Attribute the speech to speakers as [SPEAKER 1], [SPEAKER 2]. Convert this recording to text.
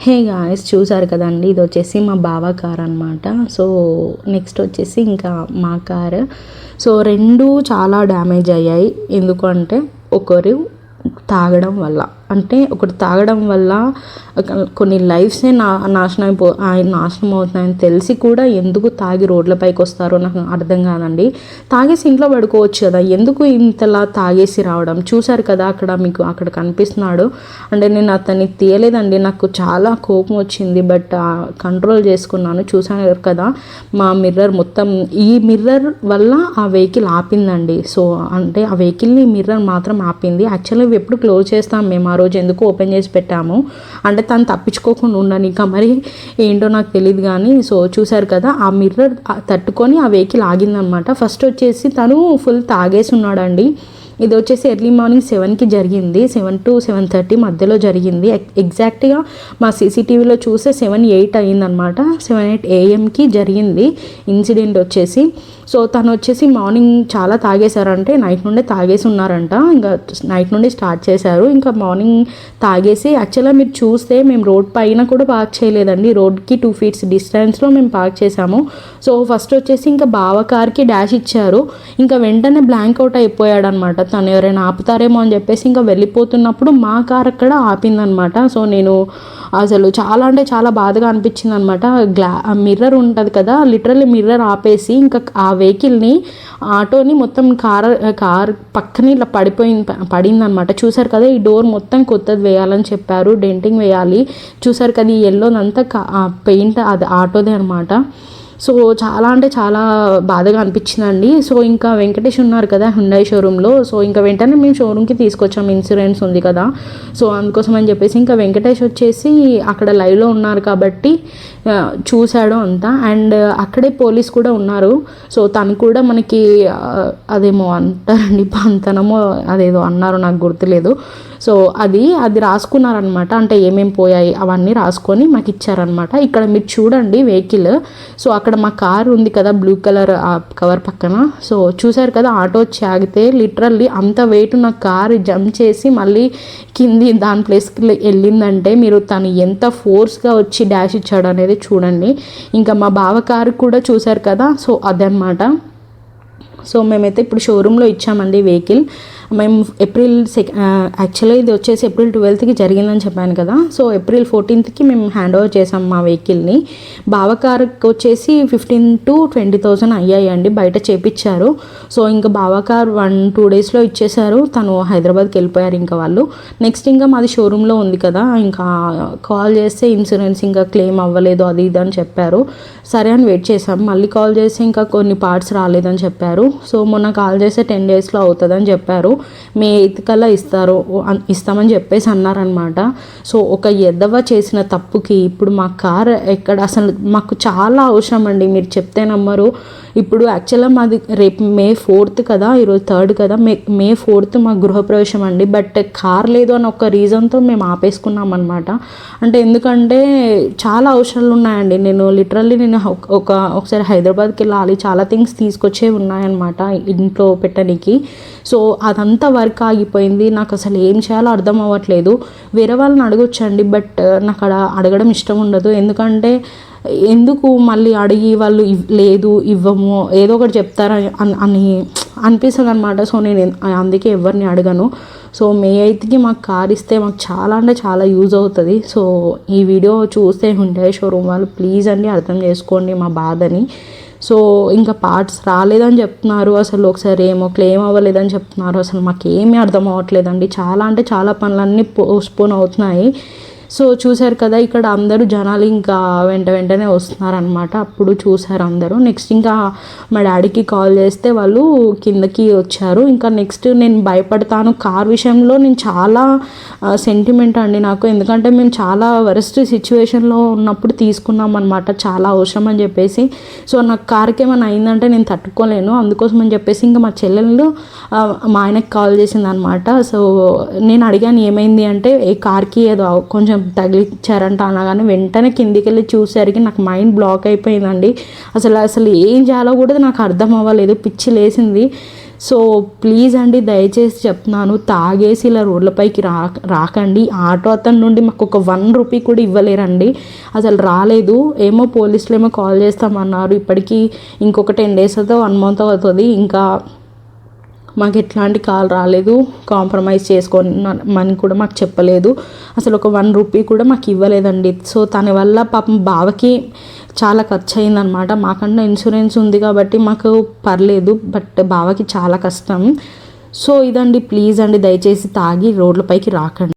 [SPEAKER 1] Hey guys చూసారు కదండి ఇది వచ్చేసి మా బావ కార్ అనమాట సో నెక్స్ట్ వచ్చేసి ఇంకా మా కార్. సో రెండు చాలా డ్యామేజ్ అయ్యాయి. ఎందుకంటే ఒకరు తాగడం వల్ల. అంటే ఒకటి తాగడం వల్ల కొన్ని లైఫ్సే నా నాశనం అయిపో నాశనం అవుతున్నాయని తెలిసి కూడా ఎందుకు తాగి రోడ్లపైకి వస్తారో నాకు అర్థం కాదండి. తాగేసి ఇంట్లో పడుకోవచ్చు కదా ఎందుకు ఇంతలా తాగేసి రావడం? చూశారు కదా అక్కడ మీకు అక్కడ కనిపిస్తున్నాడు. అంటే నేను అతన్ని తీయలేదండి నాకు చాలా కోపం వచ్చింది బట్ కంట్రోల్ చేసుకున్నాను చూశాను కదా మా మిర్రర్ మొత్తం ఈ మిర్రర్ వల్ల ఆ వెహికల్ ఆపిందండి. సో అంటే ఆ వెహికల్ని మిర్రర్ మాత్రం ఆపింది. యాక్చువల్లీ ఎప్పుడు క్లోజ్ చేస్తాం మేము ఆ రోజు ఎందుకు ఓపెన్ చేసి పెట్టాము? అంటే తను తప్పించుకోకుండా ఉండని ఇంకా మరి ఏంటో నాకు తెలియదు కానీ సో చూశారు కదా ఆ మిర్రర్ తట్టుకొని ఆ వెహికల్ ఆగిందనమాట ఫస్ట్ వచ్చేసి తను ఫుల్ తాగేసి ఉన్నాడండి. ఇది వచ్చేసి ఎర్లీ మార్నింగ్ సెవెన్కి జరిగింది. సెవెన్ టు సెవెన్ థర్టీ మధ్యలో జరిగింది. ఎగ్జాక్ట్గా మా సీసీటీవీలో చూస్తే సెవెన్ ఎయిట్ అయ్యిందనమాట సెవెన్ ఎయిట్ ఏఎంకి జరిగింది ఇన్సిడెంట్ వచ్చేసి. సో తను వచ్చేసి మార్నింగ్ చాలా తాగేశారంటే నైట్ నుండే తాగేసి ఉన్నారంట. ఇంకా నైట్ నుండి స్టార్ట్ చేశారు. ఇంకా మార్నింగ్ తాగేసి యాక్చువల్గా మీరు చూస్తే మేము రోడ్ పైన కూడా పార్క్ చేయలేదండి. రోడ్కి టూ ఫీట్స్ డిస్టెన్స్లో మేము పార్క్ చేసాము సో ఫస్ట్ వచ్చేసి ఇంకా బావ కార్కి డాష్ ఇచ్చారు. ఇంకా వెంటనే బ్లాంక్ అవుట్ అయిపోయాడు అనమాట తను ఎవరైనా ఆపుతారేమో అని చెప్పేసి ఇంకా వెళ్ళిపోతున్నప్పుడు మా కార్ అక్కడ ఆపిందనమాట. సో నేను అసలు చాలా అంటే చాలా బాధగా అనిపించింది అనమాట గ్లా మిర్రర్ ఉంటుంది కదా లిటరల్లీ మిర్రర్ ఆపేసి ఇంకా ఆ వెహికల్ని ఆటోని మొత్తం కార్ కార్ పక్కన ఇట్లా పడిపోయింది పడిందనమాట. చూసారు కదా ఈ డోర్ మొత్తం కొత్తది వేయాలని చెప్పారు. డెంటింగ్ వేయాలి. చూసారు కదా ఈ ఎల్లోనంతా పెయింట్ అది ఆటోదే అనమాట. సో చాలా అంటే చాలా బాధగా అనిపించిందండి. సో ఇంకా వెంకటేష్ ఉన్నారు కదా హుండై షోరూంలో సో ఇంకా వెంటనే మేము షోరూమ్కి తీసుకొచ్చాం ఇన్సూరెన్స్ ఉంది కదా. సో అందుకోసం అని చెప్పేసి ఇంకా వెంకటేష్ వచ్చేసి అక్కడ లైవ్లో ఉన్నారు కాబట్టి చూశాడు అంతా. అండ్ అక్కడే పోలీస్ కూడా ఉన్నారు. సో తను కూడా మనకి అదేమో అంటారండి పంతనమో అదేదో అన్నారు నాకు గుర్తులేదు. సో అది అది రాసుకున్నారనమాట అంటే ఏమేమి పోయాయి అవన్నీ రాసుకొని మాకు ఇచ్చారనమాట ఇక్కడ మీరు చూడండి వెహికల్. సో అక్కడ మా కార్ ఉంది కదా బ్లూ కలర్ కవర్ పక్కన. సో చూసారు కదా ఆటో వచ్చి ఆగితే లిటరల్లీ అంత వెయిట్ ఉన్న కార్ జంప్ చేసి మళ్ళీ కింది దాని ప్లేస్కి వెళ్ళిందంటే మీరు తను ఎంత ఫోర్స్గా వచ్చి డాష్ ఇచ్చాడు అనేది చూడండి. ఇంకా మా బావ కారు కూడా చూసారు కదా సో అదనమాట సో మేమైతే ఇప్పుడు షోరూంలో ఇచ్చామండి వెహికల్. మేము ఏప్రిల్ సెక్ యాక్చువల్గా ఇది వచ్చేసి ఏప్రిల్ ట్వెల్త్కి జరిగిందని చెప్పాను కదా. సో ఏప్రిల్ ఫోర్టీన్త్కి మేము హ్యాండ్ ఓవర్ చేసాం మా వెహికల్ని. బావకార్కి వచ్చేసి ఫిఫ్టీన్ టు ట్వంటీ థౌసండ్ అయ్యాయండి బయట చేపించారు సో ఇంకా బావకార్ వన్ టూ డేస్లో ఇచ్చేశారు. తను హైదరాబాద్కి వెళ్ళిపోయారు ఇంకా వాళ్ళు. నెక్స్ట్ ఇంకా మాది షోరూంలో ఉంది కదా ఇంకా కాల్ చేస్తే ఇన్సూరెన్స్ ఇంకా క్లెయిమ్ అవ్వలేదు అది ఇది అని చెప్పారు. సరే అని వెయిట్ చేసాం మళ్ళీ కాల్ చేస్తే ఇంకా కొన్ని పార్ట్స్ రాలేదని చెప్పారు. సో మొన్న కాల్ చేస్తే టెన్ డేస్లో అవుతుందని చెప్పారు. మే ఎయిత్ కల్లా ఇస్తారు ఇస్తామని చెప్పేసి అన్నారనమాట సో ఒక ఎదవ చేసిన తప్పుకి ఇప్పుడు మా కార్ ఎక్కడ అసలు మాకు చాలా అవసరం అండి మీరు చెప్తే నమ్మరు. ఇప్పుడు యాక్చువల్గా మాది రేపు మే ఫోర్త్ కదా ఈరోజు థర్డ్ కదా మే మే ఫోర్త్ మా గృహప్రవేశం అండి. బట్ కార్ లేదు అని ఒక రీజన్తో మేము ఆపేసుకున్నాం అనమాట అంటే ఎందుకంటే చాలా అవసరాలు ఉన్నాయండి. నేను లిటరల్లీ నేను ఒక ఒకసారి హైదరాబాద్కి వెళ్ళాలి. చాలా థింగ్స్ తీసుకొచ్చే ఉన్నాయన్నమాట ఇంట్లో పెట్టడానికి. సో అదంతా వర్క్ ఆగిపోయింది. నాకు అసలు ఏం చేయాలో అర్థం అవ్వట్లేదు. వేరే వాళ్ళని అడగొచ్చండి. బట్ నాకు అక్కడ అడగడం ఇష్టం ఉండదు. ఎందుకంటే ఎందుకు మళ్ళీ అడిగి వాళ్ళు లేదు ఇవ్వము ఏదో ఒకటి చెప్తారని అని అనిపిస్తుంది అనమాట సో నేను అందుకే ఎవరిని అడగను. సో మే ఎయిత్కి మాకు కార్ ఇస్తే మాకు చాలా అంటే చాలా యూజ్ అవుతుంది. సో ఈ వీడియో చూస్తే ఉండే షోరూమ్ వాళ్ళు ప్లీజ్ అండి అర్థం చేసుకోండి మా బాధని. సో ఇంకా పార్ట్స్ రాలేదని చెప్తున్నారు అసలు. ఒకసారి ఏమో క్లెయిమ్ అవ్వలేదని చెప్తున్నారు. అసలు మాకు ఏమీ అర్థం అవ్వట్లేదండి. చాలా అంటే చాలా పనులన్నీ పోస్ట్పోన్ అవుతున్నాయి. సో చూశారు కదా ఇక్కడ అందరూ జనాలు ఇంకా వెంట వెంటనే వస్తున్నారనమాట అప్పుడు చూశారు అందరూ. నెక్స్ట్ ఇంకా మా డాడీకి కాల్ చేస్తే వాళ్ళు కిందకి వచ్చారు. ఇంకా నెక్స్ట్ నేను భయపడతాను. కార్ విషయంలో నేను చాలా సెంటిమెంట్ అండి నాకు. ఎందుకంటే మేము చాలా వరస్ట్ సిచ్యువేషన్లో ఉన్నప్పుడు తీసుకున్నాం అనమాట చాలా అవసరం అని చెప్పేసి. సో నాకు కార్కి ఏమైనా అయిందంటే నేను తట్టుకోలేను. అందుకోసం అని చెప్పేసి ఇంకా మా చెల్లెళ్ళు మా ఆయనకి కాల్ చేసింది అనమాట సో నేను అడిగాను ఏమైంది అంటే ఏ కార్కి ఏదో కొంచెం తగిలిచ్చారంట అనగానే వెంటనే కిందికి వెళ్ళి చూసేసరికి నాకు మైండ్ బ్లాక్ అయిపోయిందండి. అసలు అసలు ఏం చేయాలో కూడా నాకు అర్థం అవ్వలేదు. పిచ్చి లేసింది. సో ప్లీజ్ అండి దయచేసి చెప్తున్నాను తాగేసి ఇలా రోడ్లపైకి రా రాకండి. ఆటో అతని నుండి మాకు ఒక వన్ రూపీ కూడా ఇవ్వలేరండి. అసలు రాలేదు. ఏమో పోలీసులు ఏమో కాల్ చేస్తామన్నారు. ఇప్పటికీ ఇంకొక టెన్ డేస్ అయితే వన్ మంత్ అవుతుంది. ఇంకా మాకు ఎట్లాంటి కాల్ రాలేదు. కాంప్రమైజ్ చేసుకోమని కూడా మాకు చెప్పలేదు. అసలు ఒక వన్ రూపీ కూడా మాకు ఇవ్వలేదండి. సో తన వల్ల పాపం బావకి చాలా ఖర్చు అయిందనమాట మాకన్నా ఇన్సూరెన్స్ ఉంది కాబట్టి మాకు పర్లేదు బట్ బావకి చాలా కష్టం. సో ఇదండి ప్లీజ్ అండి దయచేసి తాగి రోడ్లపైకి రాకండి.